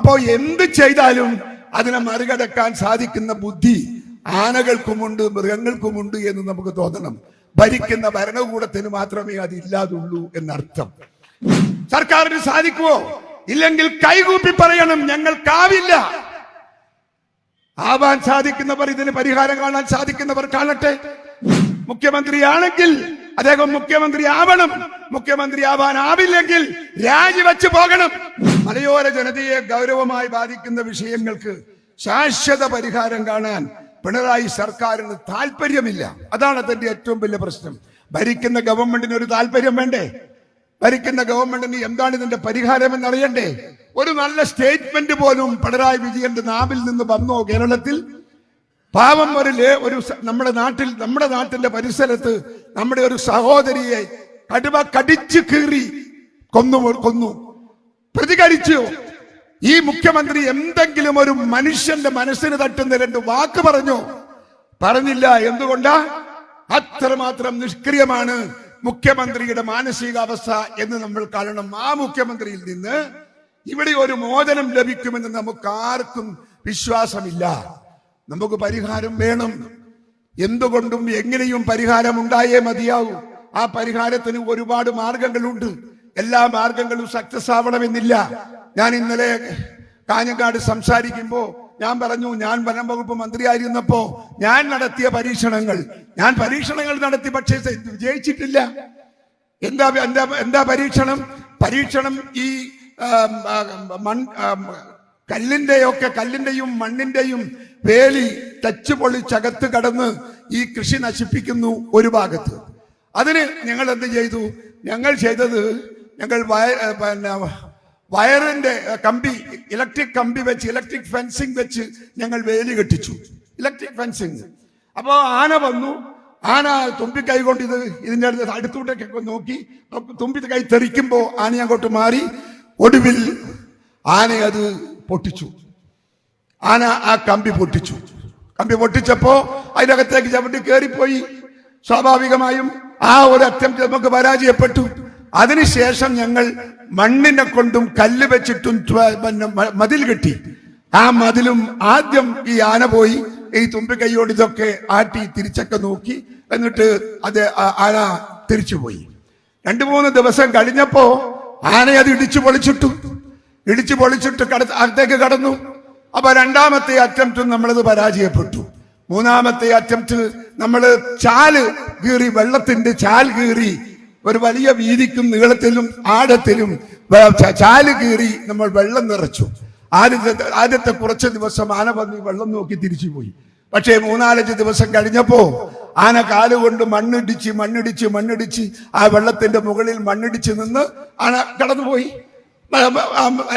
അപ്പോ എന്ത് ചെയ്താലും അതിനെ മറികടക്കാൻ സാധിക്കുന്ന ബുദ്ധി ആനകൾക്കുമുണ്ട് മൃഗങ്ങൾക്കുമുണ്ട് എന്ന് നമുക്ക് തോന്നണം. ഭരിക്കുന്ന ഭരണകൂടത്തിന് മാത്രമേ അത് ഇല്ലാതുള്ളൂ എന്നർത്ഥം. സർക്കാരിന് സാധിക്കുമോ ഇല്ലെങ്കിൽ കൈകൂപ്പി പറയണം ഞങ്ങൾക്കാവില്ല. ആവാൻ സാധിക്കുന്നവർ ഇതിന് പരിഹാരം കാണാൻ സാധിക്കുന്നവർ കാണട്ടെ. മുഖ്യമന്ത്രിയാണെങ്കിൽ അദ്ദേഹം മുഖ്യമന്ത്രി ആവണം മുഖ്യമന്ത്രി ആവാൻ ആവില്ലെങ്കിൽ രാജിവെച്ച് പോകണം. മലയോര ജനതയെ ഗൗരവമായി ബാധിക്കുന്ന വിഷയങ്ങൾക്ക് ശാശ്വത പരിഹാരം കാണാൻ പിണറായി സർക്കാരിന് താല്പര്യമില്ല അതാണ് അതിന്റെ ഏറ്റവും വലിയ പ്രശ്നം. ഭരിക്കുന്ന ഗവൺമെന്റിന് ഒരു താല്പര്യം വേണ്ടേ? ഭരിക്കുന്ന ഗവൺമെന്റിന് എന്താണ് ഇതിന്റെ പരിഹാരം എന്നറിയണ്ടേ? ഒരു നല്ല സ്റ്റേറ്റ്മെന്റ് പോലും പിണറായി വിജയന്റെ നാവിൽ നിന്ന് വന്നോ കേരളത്തിൽ? പാവം ഒരു ഒരു നമ്മുടെ നാട്ടിൽ നമ്മുടെ നാട്ടിന്റെ പരിസരത്ത് നമ്മുടെ ഒരു സഹോദരിയെ കടുവ കടിച്ചു കീറി കൊന്നു കൊന്നു. പ്രതികരിച്ചു. ഈ മുഖ്യമന്ത്രി എന്തെങ്കിലും ഒരു മനുഷ്യന്റെ മനസ്സിന് തട്ടുന്ന രണ്ട് വാക്ക് പറഞ്ഞു. പറഞ്ഞില്ല എന്തുകൊണ്ടാ? അത്രമാത്രം നിഷ്ക്രിയമാണ് മുഖ്യമന്ത്രിയുടെ മാനസികാവസ്ഥ എന്ന് നമ്മൾ കാണണം. ആ മുഖ്യമന്ത്രിയിൽ നിന്ന് ഇവിടെ ഒരു മോചനം ലഭിക്കുമെന്ന് നമുക്ക് ആർക്കും വിശ്വാസമില്ല. നമുക്ക് പരിഹാരം വേണം. എന്തുകൊണ്ടും എങ്ങനെയും പരിഹാരം ഉണ്ടായേ മതിയാവൂ. ആ പരിഹാരത്തിന് ഒരുപാട് മാർഗങ്ങളുണ്ട്. എല്ലാ മാർഗങ്ങളും സക്സസ് ആവണമെന്നില്ല. ഞാൻ ഇന്നലെ കാഞ്ഞങ്ങാട് സംസാരിക്കുമ്പോ ഞാൻ പറഞ്ഞു ഞാൻ വനം വകുപ്പ് മന്ത്രിയായിരുന്നപ്പോ ഞാൻ നടത്തിയ പരീക്ഷണങ്ങൾ. ഞാൻ പരീക്ഷണങ്ങൾ നടത്തി പക്ഷേ വിജയിച്ചിട്ടില്ല. എന്താ എന്താ എന്താ പരീക്ഷണം? പരീക്ഷണം ഈ മൺ കല്ലിന്റെ കല്ലിന്റെയൊക്കെ കല്ലിന്റെയും മണ്ണിന്റെയും വേലി ടച്ച് പൊളിച്ചകത്ത് കടന്ന് ഈ കൃഷി നശിപ്പിക്കുന്നു ഒരു ഭാഗത്ത്. അതിന് ഞങ്ങൾ എന്ത് ചെയ്തു? ഞങ്ങൾ ചെയ്തത് ഞങ്ങൾ വയ പിന്നെ വയറിന്റെ കമ്പി ഇലക്ട്രിക് കമ്പി വെച്ച് ഇലക്ട്രിക് ഫെൻസിങ് വെച്ച് ഞങ്ങൾ വേലി കെട്ടിച്ചു. ഇലക്ട്രിക് ഫെൻസിങ് അപ്പോൾ ആന വന്നു. ആന തുമ്പി കൈ കൊണ്ട് ഇത് ഇതിന്റെ അടുത്ത് അടുത്തോട്ടേക്കൊക്കെ നോക്കി. തുമ്പി കൈ തെറിക്കുമ്പോൾ ആന അങ്ങോട്ട് മാറി. ഒടുവിൽ ആന അത് പൊട്ടിച്ചു. ആന ആ കമ്പി പൊട്ടിച്ചു. കമ്പി പൊട്ടിച്ചപ്പോൾ അതിനകത്തേക്ക് ചവിട്ടി കയറിപ്പോയി സ്വാഭാവികമായും ആ ഒരു അറ്റംപ്റ്റ് നമുക്ക് പരാജയപ്പെട്ടു. അതിനുശേഷം ഞങ്ങൾ മണ്ണിനെ കൊണ്ടും കല്ല് വെച്ചിട്ടും പിന്നെ മതിൽ കെട്ടി. ആ മതിലും ആദ്യം ഈ ആന പോയി ഈ തുമ്പി കൈയോട് ഇതൊക്കെ ആട്ടി തിരിച്ചൊക്കെ നോക്കി എന്നിട്ട് അത് ആന തിരിച്ചുപോയി രണ്ടു മൂന്ന് ദിവസം കഴിഞ്ഞപ്പോ ആന അത് ഇടിച്ചു പൊളിച്ചിട്ടു. ഇടിച്ചു പൊളിച്ചിട്ട് കട അകത്തേക്ക് കടന്നു. അപ്പൊ രണ്ടാമത്തെ അറ്റംപ്റ്റ് നമ്മളത് പരാജയപ്പെട്ടു. മൂന്നാമത്തെ അറ്റംപ്റ്റ് നമ്മൾ ചാൽ കീറി വെള്ളത്തിന്റെ ചാൽ കീറി ഒരു വലിയ വീതിക്കും നീളത്തിലും ആഴത്തിലും ചാൽ കീറി നമ്മൾ വെള്ളം നിറച്ചു. ആദ്യത്തെ ആദ്യത്തെ കുറച്ച് ദിവസം ആന വന്ന് വെള്ളം നോക്കി തിരിച്ചു പോയി പക്ഷേ മൂന്നാലഞ്ച് ദിവസം കഴിഞ്ഞപ്പോ ആന കാലുകൊണ്ട് മണ്ണിടിച്ച് മണ്ണിടിച്ച് മണ്ണിടിച്ച് ആ വെള്ളത്തിന്റെ മുകളിൽ മണ്ണിടിച്ച് നിന്ന് ആന കടന്നുപോയി.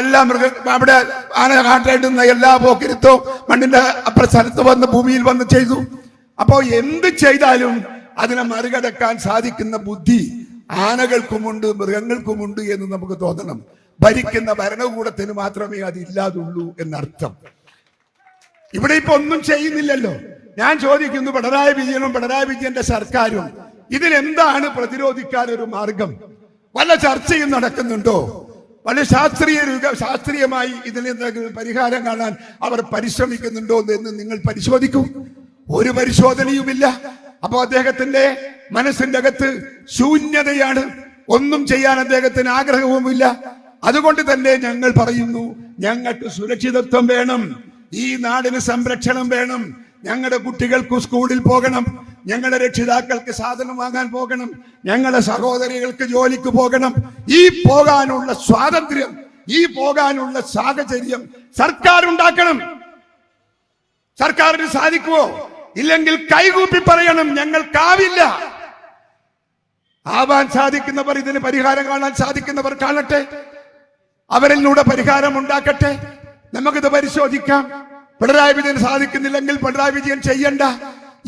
എല്ലാ മൃഗ അവിടെ ആന കാട്ടായിട്ടുന്ന എല്ലാ പോക്കിരുത്തോ മണ്ണിന്റെ അപ്പുറ സ്ഥലത്ത് വന്ന് ഭൂമിയിൽ വന്ന് ചെയ്തു. അപ്പോ എന്ത് ചെയ്താലും അതിനെ മറികടക്കാൻ സാധിക്കുന്ന ബുദ്ധി ആനകൾക്കുമുണ്ട് മൃഗങ്ങൾക്കുമുണ്ട് എന്ന് നമുക്ക് തോന്നണം. ഭരിക്കുന്ന ഭരണകൂടത്തിന് മാത്രമേ അത് ഇല്ലാതുള്ളൂ എന്നർത്ഥം. ഇവിടെ ഇപ്പൊ ഒന്നും ചെയ്യുന്നില്ലല്ലോ. ഞാൻ ചോദിക്കുന്നു പിണറായി വിജയനും പിണറായി വിജയന്റെ സർക്കാരും ഇതിനെന്താണ് പ്രതിരോധിക്കാൻ ഒരു മാർഗം? വല്ല ചർച്ചയും നടക്കുന്നുണ്ടോ? വല്ല ശാസ്ത്രീയ ശാസ്ത്രീയമായി ഇതിന് പരിഹാരം കാണാൻ അവർ പരിശ്രമിക്കുന്നുണ്ടോ എന്ന് നിങ്ങൾ പരിശോധിക്കും. ഒരു പരിശോധനയുമില്ല. അപ്പോ അദ്ദേഹത്തിന്റെ മനസ്സിന്റെ അകത്ത് ശൂന്യതയാണ്. ഒന്നും ചെയ്യാൻ അദ്ദേഹത്തിന് ആഗ്രഹവുമില്ല. അതുകൊണ്ട് തന്നെ ഞങ്ങൾ പറയുന്നു ഞങ്ങൾക്ക് സുരക്ഷിതത്വം വേണം. ഈ നാടിന് സംരക്ഷണം വേണം. ഞങ്ങളുടെ കുട്ടികൾക്ക് സ്കൂളിൽ പോകണം. ഞങ്ങളുടെ രക്ഷിതാക്കൾക്ക് സാധനം വാങ്ങാൻ പോകണം. ഞങ്ങളുടെ സഹോദരികൾക്ക് ജോലിക്ക് പോകണം. ഈ പോകാനുള്ള സ്വാതന്ത്ര്യം ഈ പോകാനുള്ള സാഹചര്യം സർക്കാർ ഉണ്ടാക്കണം. സർക്കാരിന് സാധിക്കുമോ ഇല്ലെങ്കിൽ കൈകൂപ്പി പറയണം ഞങ്ങൾക്കാവില്ല ആവാൻ സാധിക്കുന്നവർ ഇതിന് പരിഹാരം കാണാൻ സാധിക്കുന്നവർ കാണട്ടെ. അവരിലൂടെ പരിഹാരം ഉണ്ടാക്കട്ടെ. നമുക്കിത് പരിശോധിക്കാം. പിണറായി വിജയൻ സാധിക്കുന്നില്ലെങ്കിൽ പിണറായി വിജയൻ ചെയ്യണ്ട.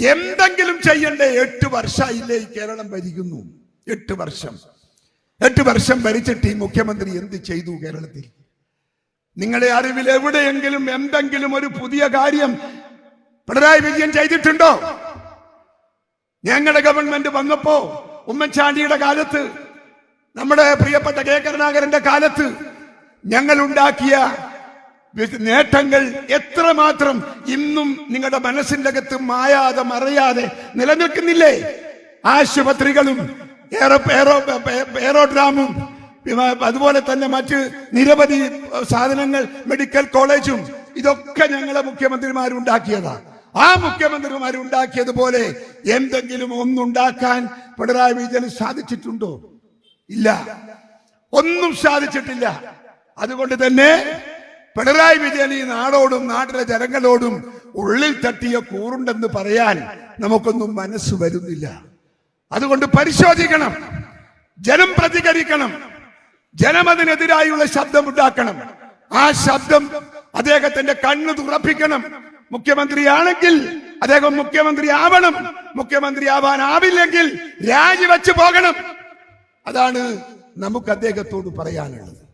എന്തെങ്കിലും ചെയ്യണ്ടേ. എട്ട് വർഷമായില്ലേ ഈ കേരളം ഭരിക്കുന്നു. എട്ട് വർഷം. എട്ട് വർഷം ഭരിച്ചിട്ട് ഈ മുഖ്യമന്ത്രി എന്ത് ചെയ്തു കേരളത്തിൽ? നിങ്ങളുടെ അറിവിൽ എവിടെയെങ്കിലും എന്തെങ്കിലും ഒരു പുതിയ കാര്യം പിണറായി വിജയൻ ചെയ്തിട്ടുണ്ടോ? ഞങ്ങളുടെ ഗവൺമെന്റ് വന്നപ്പോ ഉമ്മൻചാണ്ടിയുടെ കാലത്ത് നമ്മുടെ പ്രിയപ്പെട്ട കെ കരുണാകരന്റെ കാലത്ത് ഞങ്ങൾ ഉണ്ടാക്കിയ നേട്ടങ്ങൾ എത്രമാത്രം ഇന്നും നിങ്ങളുടെ മനസ്സിന്റെ അകത്ത് മായാതെ മറയാതെ നിലനിൽക്കുന്നില്ലേ? ആശുപത്രികളും എയറോ എയറോ എയറോഡ്രാമും അതുപോലെ തന്നെ മറ്റ് നിരവധി സാധനങ്ങൾ മെഡിക്കൽ കോളേജും ഇതൊക്കെ ഞങ്ങളെ മുഖ്യമന്ത്രിമാരുണ്ടാക്കിയതാണ് ആ മുഖ്യമന്ത്രിമാർ ഉണ്ടാക്കിയതുപോലെ എന്തെങ്കിലും ഒന്നുണ്ടാക്കാൻ പിണറായി വിജയന് സാധിച്ചിട്ടുണ്ടോ? ഇല്ല. ഒന്നും സാധിച്ചിട്ടില്ല. അതുകൊണ്ട് തന്നെ പിണറായി വിജയൻ ഈ നാടോടും നാട്ടിലെ ജനങ്ങളോടും ഉള്ളിൽ തട്ടിയ കൂറുണ്ടെന്ന് പറയാൻ നമുക്കൊന്നും മനസ്സ് വരുന്നില്ല. അതുകൊണ്ട് പരിശോധിക്കണം. ജനം പ്രതികരിക്കണം. ജനം അതിനെതിരായുള്ള ശബ്ദം ഉണ്ടാക്കണം. ആ ശബ്ദം അദ്ദേഹത്തിന്റെ കണ്ണ് തുറപ്പിക്കണം. മുഖ്യമന്ത്രിയാണെങ്കിൽ അദ്ദേഹം മുഖ്യമന്ത്രി ആവണം മുഖ്യമന്ത്രി ആവാനാവില്ലെങ്കിൽ രാജിവെച്ച് പോകണം. അതാണ് നമുക്ക് അദ്ദേഹത്തോട് പറയാനുള്ളത്.